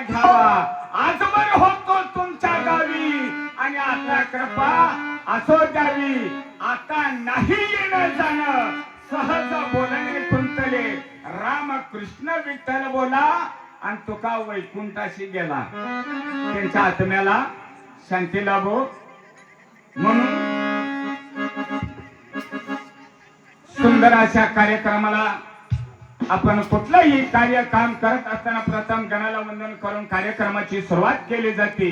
घ्यावा. आजवर होतो तुमच्या गावी. आणि आता कृपा असो द्यावी. आता नाही येणं जाणं. सहज बोलणे कुंतले रामकृष्ण विठ्ठल बोला. आणि तुका वैकुंठाशी गेला. त्यांच्या आत्म्याला शांती लाभो. म्हणून सुंदर अशा कार्यक्रमाला आपण कुठलंही कार्य काम करत असताना प्रथम गणाला वंदन करून कार्यक्रमाची सुरुवात केली जाते.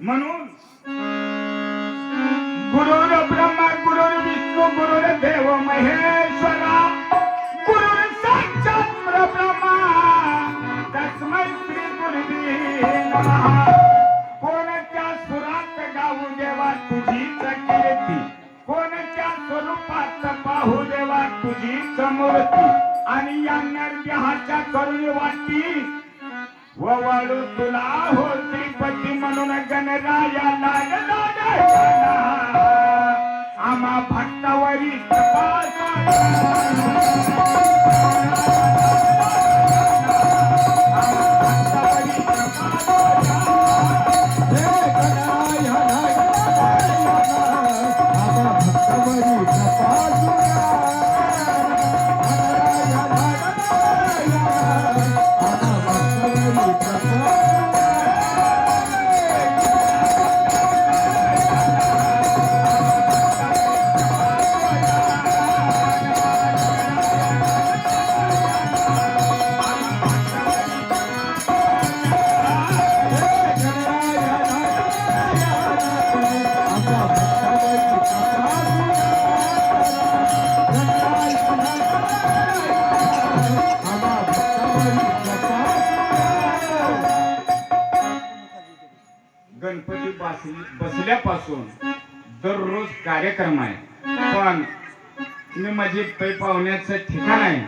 म्हणून गुरुर ब्रह्मा गुरुर विष्णू गुरुर देव महेश्वरा गुरुर साक्षात ब्रह्मा. तस्मै श्री गुरुवे कोणत्या सुरात गाऊ देवा तुझीच कीर्ती कोणत्या स्वरूपात पाहू देवा तुझीच मूर्ती आणि यांना नरदेहाच्या करुणी वाटी. ववाळू तुला हो श्रीपती म्हणून गणराया लागला आम्हा बसल्यापासून दररोज कार्यक्रम आहे. पण मी माझी पै पाहुण्याचं ठिकाण आहे.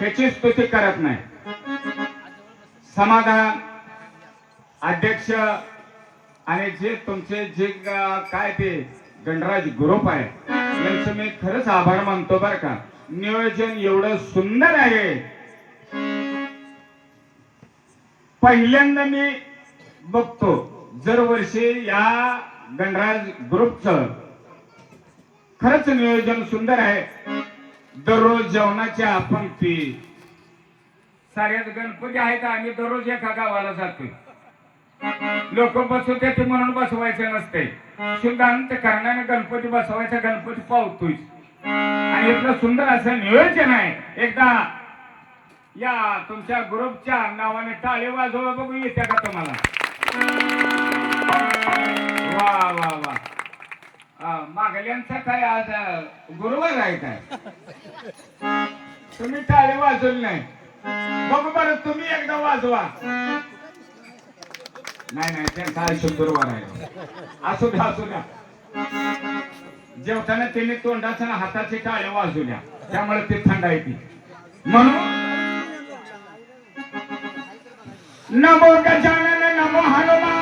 त्याची स्तुती करत नाही. समाधान अध्यक्ष आणि जे तुमचे जे काय ते गणराज ग्रुप आहे यांचं मी खरंच आभार मानतो बरं का. नियोजन एवढं सुंदर आहे. पहिल्यांदा मी बघतो. दरवर्षी या गणराज ग्रुपचं खरंच नियोजन सुंदर आहे. दररोज जेवणाच्या आपण ती साऱ्यात गणपती आहेत आम्ही दररोज एका गावाला जातो लोक बसवते देत म्हणून बसवायचं नसते. शुद्धांत कारणाने गणपती बसवायचा गणपती पावतोय. आणि इथलं सुंदर असं नियोजन आहे. एकदा या तुमच्या ग्रुपच्या नावाने टाळे वाजवा बघू येत्या का तुम्हाला? वा वा वा. मागल्यांचा काय आज गुरुवार आहे काय? तुम्ही टाळे वाजवली नाही. बघू बरं तुम्ही एकदा वाजवा. नाही नाही त्यांचा आज शुक्रवार आहे. असू द्या असू द्या. जेवताना त्यांनी तोंडाच्या आणि हाताचे टाळे वाजवल्या त्यामुळे ते थंड आहे ती. म्हणून नमो गजानन नमो हनुमान.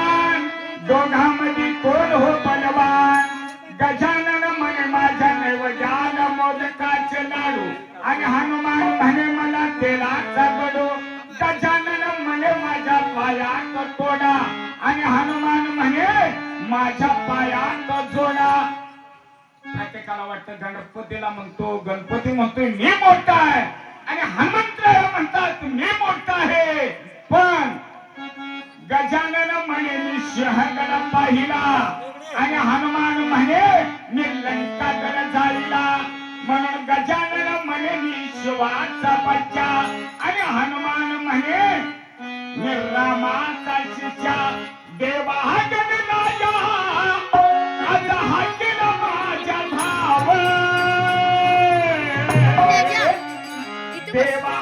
दोघांमध्ये कोण हो बलवान? गजानन म्हणे माझ्या नैवजान मोदकाचे लाडू आणि हनुमान म्हणे मला तेलाचा गडू. गजानन म्हणे माझ्या पायात तोडा आणि हनुमान म्हणे माझ्या पायात जोडा. प्रत्येकाला वाटतं गणपतीला म्हणतो गणपती म्हणतोय मी मोठा आहे. आणि हनुमंतराय म्हणतात मी मोठा आहे. पण गजानन म्हणे मी सिंहगड पाहिला. आणि हनुमान म्हणे मी लंकागड जाळीला म्हणून गजानन म्हणे मी शिवाचा बच्चा. आणि हनुमान म्हणे मी रामाचा शिष्या. देवा हा केला माझ्या धाव देवा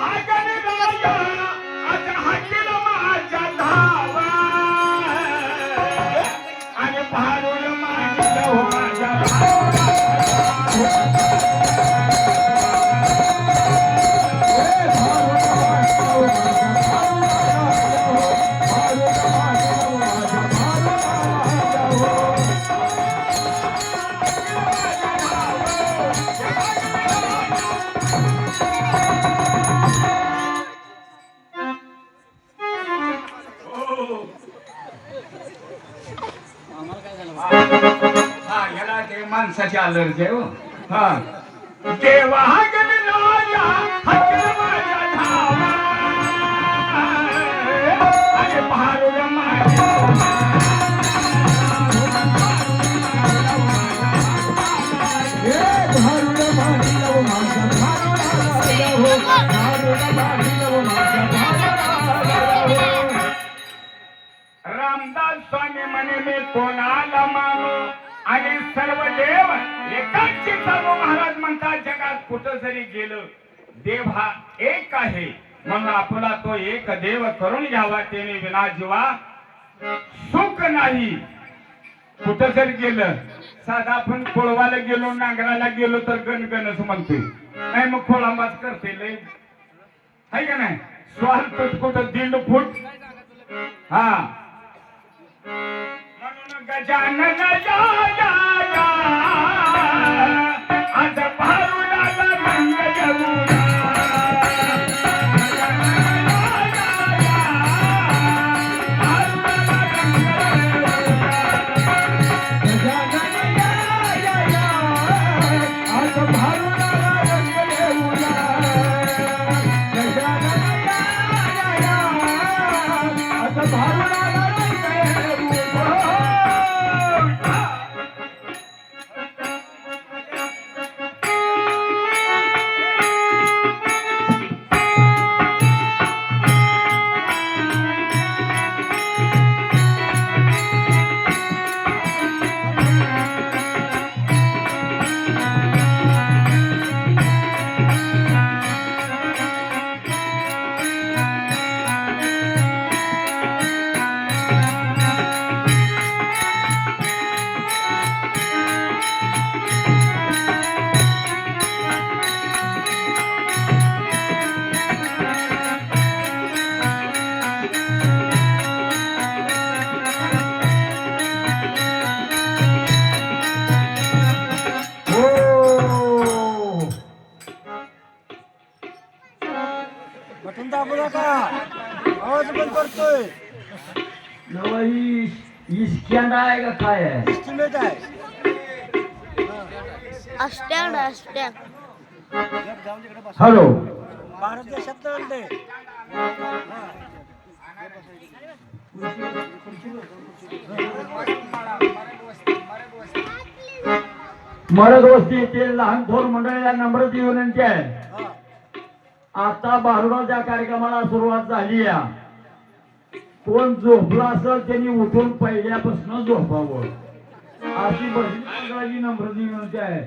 अलर्जी हो. हा. माझ्या रामदास स्वामी म्हणे मी कोणाला मानू? आणि सर्व देव एकाची सर्व महाराज म्हणतात जगात कुठं जरी गेलं देव हा एक आहे. म्हणून आपला तो एक देव करून घ्यावा त्याने विना जीवा सुख नाही. कुठं जर गेलं साधा आपण कोळवाला गेलो नांगराला गेलो तर गणगणच म्हणतोय नाही मग खोळांबाज करते लय. हाय का नाही? स्वाल कुठं दीड फूट? हा. गजानन या या या जर जाऊन तिकडे बस हॅलो भारत देशात मरद वस्ती येथे लहान थोर मंडळीला नम्रती विनंती आहे आता बारुडाच्या कार्यक्रमाला सुरुवात झाली आहे. कोण झोपला असेल त्यांनी उठून पहिल्यापासून झोपावं. अशी बसली नम्रती विनंती आहे.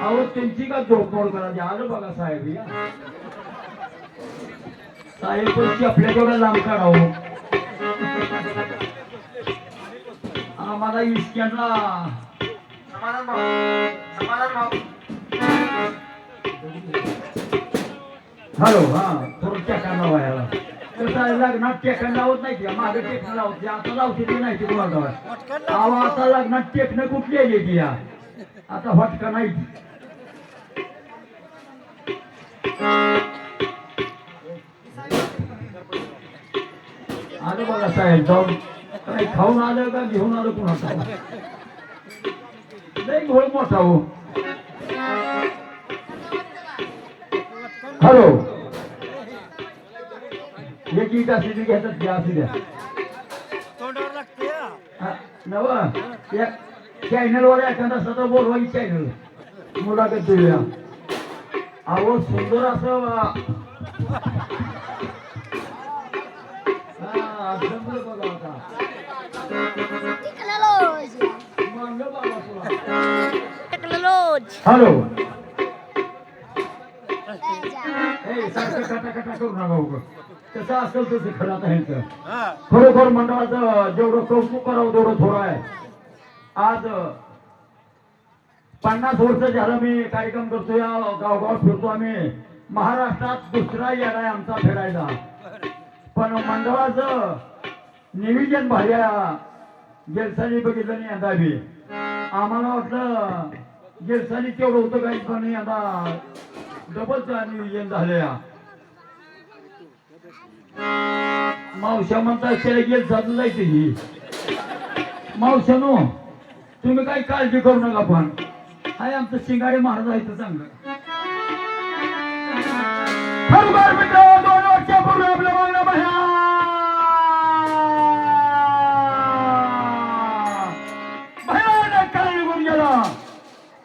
अहो त्यांची का झोपमोड करायची? आलं बघा साहेब या. साहेब पण आपल्या तेवढं लांब काढावं. आम्हाला इस्क्यांना हॅलो हा थोडं टेका लावायला आहे लग्नात टेकन लावत नाही की मागे टेकन लावते आता लावते ती नाही ती तुम्हाला? पटकन अहो आता लग्नात टेकणं कुठली आहे ती या? आता हटका नाही आलं बघा साहेब जाऊन. काय खाऊन आलं का घेऊन आलं कुणाचा? लई घोळ मोठा हो. हॅलो. एक इट असली ती घेतात घ्या असू द्या. तोंडावर लागते हा. हा, नव या चॅनल वर एखादा सतत बोलवायची चॅनल. मुलाखत देऊया. अहो सुंदर असं हा, बघा हॅलो. ए सारखं कटा कटा करू नका उगं. कसं असेल तसं खरं आता ह्यांचं. खरोखर मंडळाचं जेवढं कौतुक करावं तेवढं थोडं आहे. आज पन्नास वर्ष झालं मी कार्यक्रम करतो या गावगाव फिरतो आम्ही. महाराष्ट्रात दुसरा येणार आहे आमचा फिरायचा पण मंडळाचं नियोजन भारी आहे. गेलसाली बघितलं नाही यंदा बी. आम्हाला वाटलं गेलसाली तेवढं होतं काही पण यंदा डबलच नियोजन झालं या मावशा म्हणता त्याला गेल जात जायचं ही. मावशानो तुम्ही काही काळजी करू नका पण. हाय आमचं शिंगाडे महाराज आहे तर चांगलं मित्र दोन वर्षापूर्वी आपल्या मागण्या भया भयानक निघून गेला.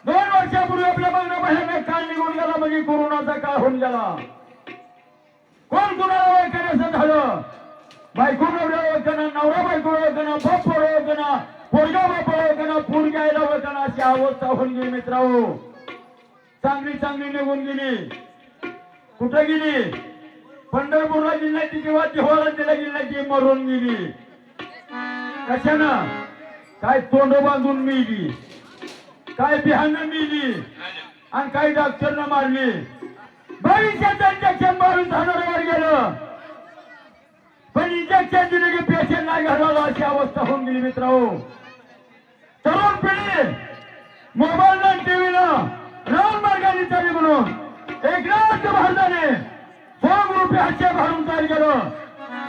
दोन वर्षापूर्वी आपल्या मागण्या भयानक काळ निघून गेला म्हणजे कोरोनाचा काळ होऊन गेला. कोण कुणाला ओळखण्याचं झालं बायको ओळखणं नवरा बायको ओळखणं बाप ओळखणं पोरगा बाप ओळखणं पूर घ्यायला ओळखणं अशी अवस्था होऊन गेली मित्रांनो. चांगली चांगली निघून गेली. कुठं गेली? पंढरपूरला गेली नाही ती किंवा जिव्हाळा तिला गेली नाही मरून गेली. कशानं? काय तोंड बांधून मिली. काय बिहानं मिली. आणि काही डॉक्टरनं मारली. भविष्याचं इंजेक्शन मारून झाडावर गेलं. पण इंजेक्शन दिले की पेशंट नाही घडवलं अशी अवस्था होऊन गेली मित्र तरुण पिढी मोबाईल मोबाईलला टीव्हीनं राम मार्गाने चालली म्हणून. एकनाथ भारताने सोम रुपये हास्य भरून तयार केलं.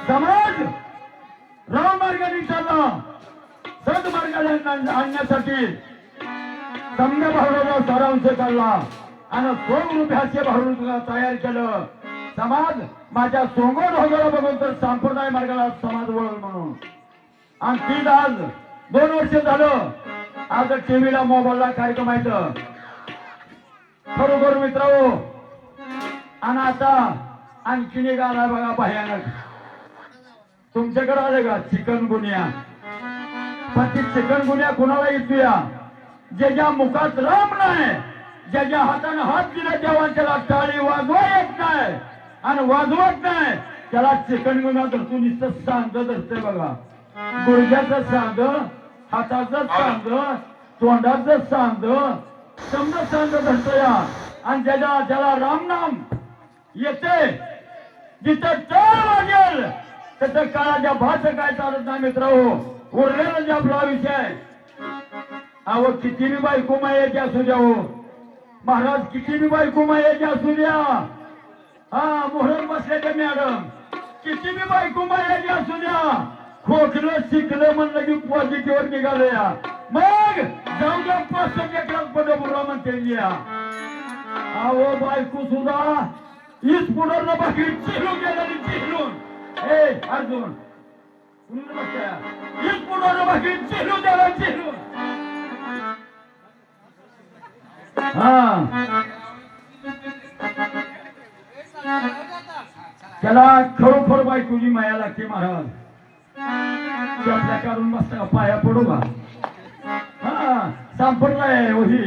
समाज राम मार्गाने चालला. सद मार्गाला आणण्यासाठी समजा भावनाचा सारांश चालला आणि सोम रुपये हास्य भरून तयार केलं. समाज माझ्या सोंगो होगाला बघून तर संप्रदाय मार्गाला समाज वळल म्हणून. आणि तीच आज दोन वर्ष झालं आज टीव्हीला मोबाईलला कार्यक्रम आहेत. खरोखर मित्र आणि आता आणखीन एक आला बघा भयानक. तुमच्याकडे आले का? चिकन गुन्ह्या. पण ती चिकन गुन्ह्या कुणाला जे ज्या मुखात राम नाही ज्याच्या हाताने हात दिला तेव्हा त्याला टाळी वाजवा येत नाही. आणि वाजवत नाही. त्याला सेकंड गुन्हा धरतो नुसतं सांग धरते बघा. गुडघ्याचं सांग हाताचं सांग तोंडाचं सांग समजा सांग धरतोया आणि ज्याच्या त्याला रामनाम येते जिथं टाळ वाजेल त्याचं काळाच्या भाष काय चालत नाही मित्र उरलेला जे आपला विषय अहो किती बी बायको मायाची असू द्या हो. महाराज किती बी बायको मायाची असू द्या. हा मोहर बसल्याच्या मॅडम. किती बी बायको मायाची असू द्या. खोकलं शिकलं म्हणलं की पॉझिटिव्ह निघालं या मग जाऊ द्या पाच सहा एकरात म्हणते या अहो बायको सुद्धा हीच पुढं बाकी चिरून गेलेली चिरून ए अर्जुन हीच पुढं बाकी चिरून द्याला चिरून हा. त्याला खरोखर बायकोची माया लागते महाराज. ते आपल्या काढून बसता पाया पडू का? हा संप्रदाय आहे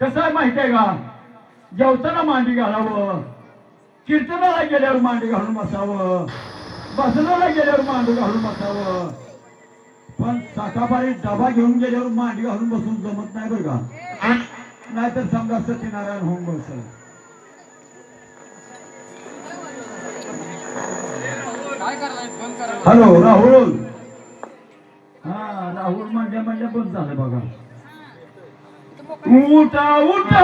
कसं आहे माहिती आहे का? जेवताना मांडी घालावं. कीर्तनाला गेल्यावर मांडी घालून बसावं. बसनाला गेल्यावर मांडी घालून बसावं. पण साखाबारी डबा घेऊन गेल्यावर मांडी घालून बसून जमत नाही बरं का? नाहीतर समजा सत्यनारायण होऊन बसल. हॅलो राहुल. हा राहुल म्हणजे म्हणजे बंद झालं बघा. उठा उठा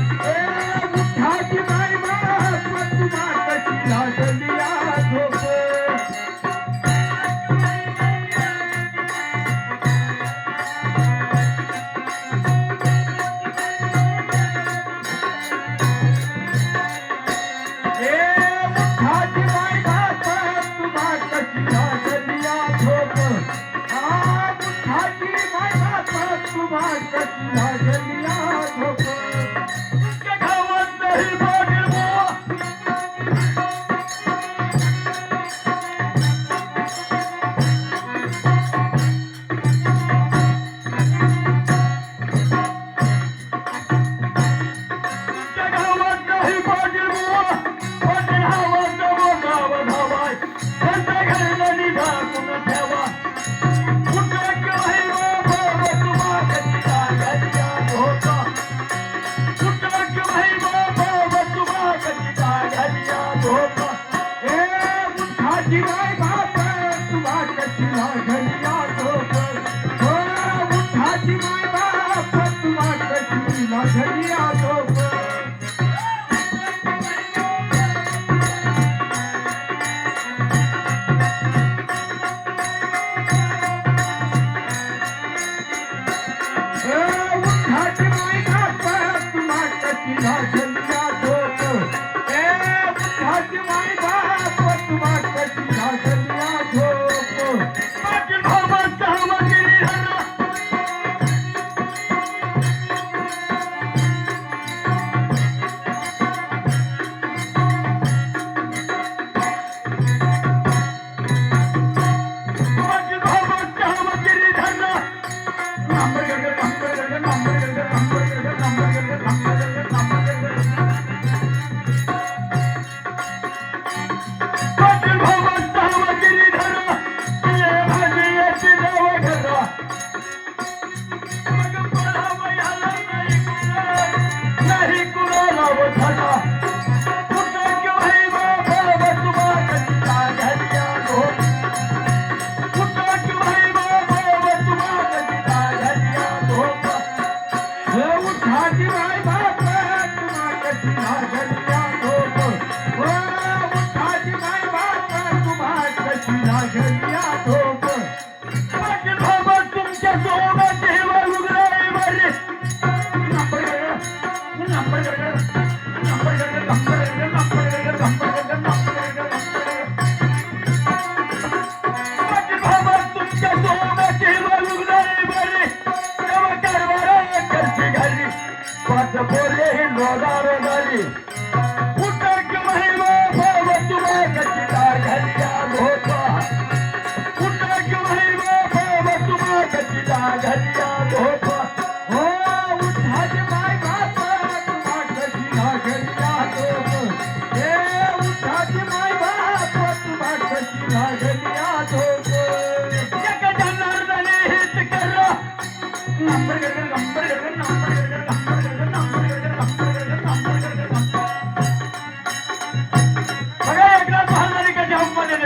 Yeah.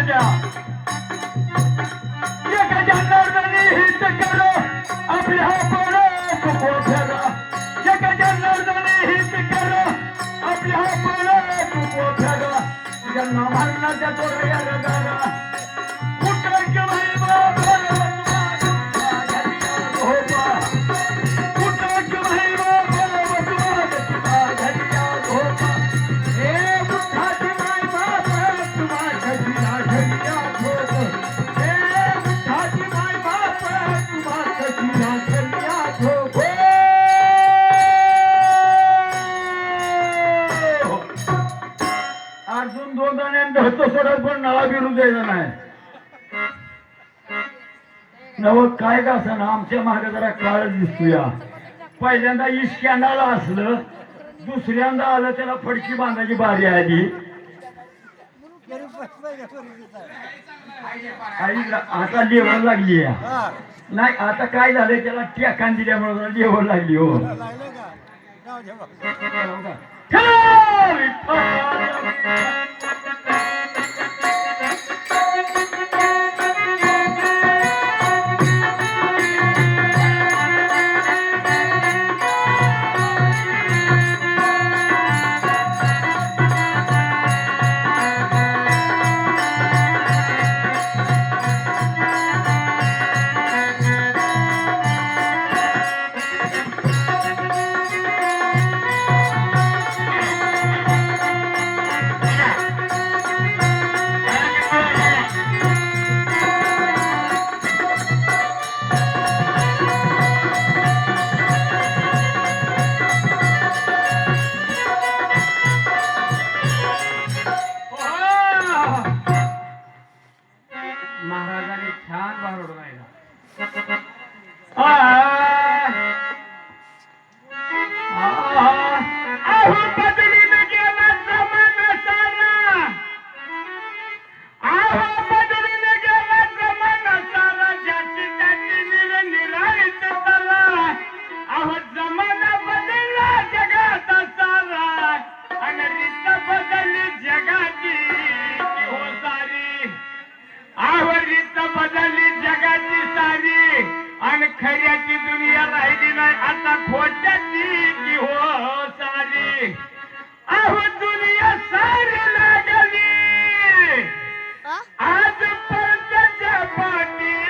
جڳهي هي ڪرو تون جڳهه جا نه منا दोन जणांनी हस्त सोडत पण नळा बिरू द्यायचा नाही. नव काय का असं ना आमच्या मागे जरा काळ दिसतोया. पहिल्यांदा इश्क्यांडाला असलं दुसऱ्यांदा आलं त्याला फडकी बांधायची बारी आली. आता लेवल लागली नाही आता काय झालं त्याला टेकान दिल्यामुळे लेवल लागली हो. 잘 타냐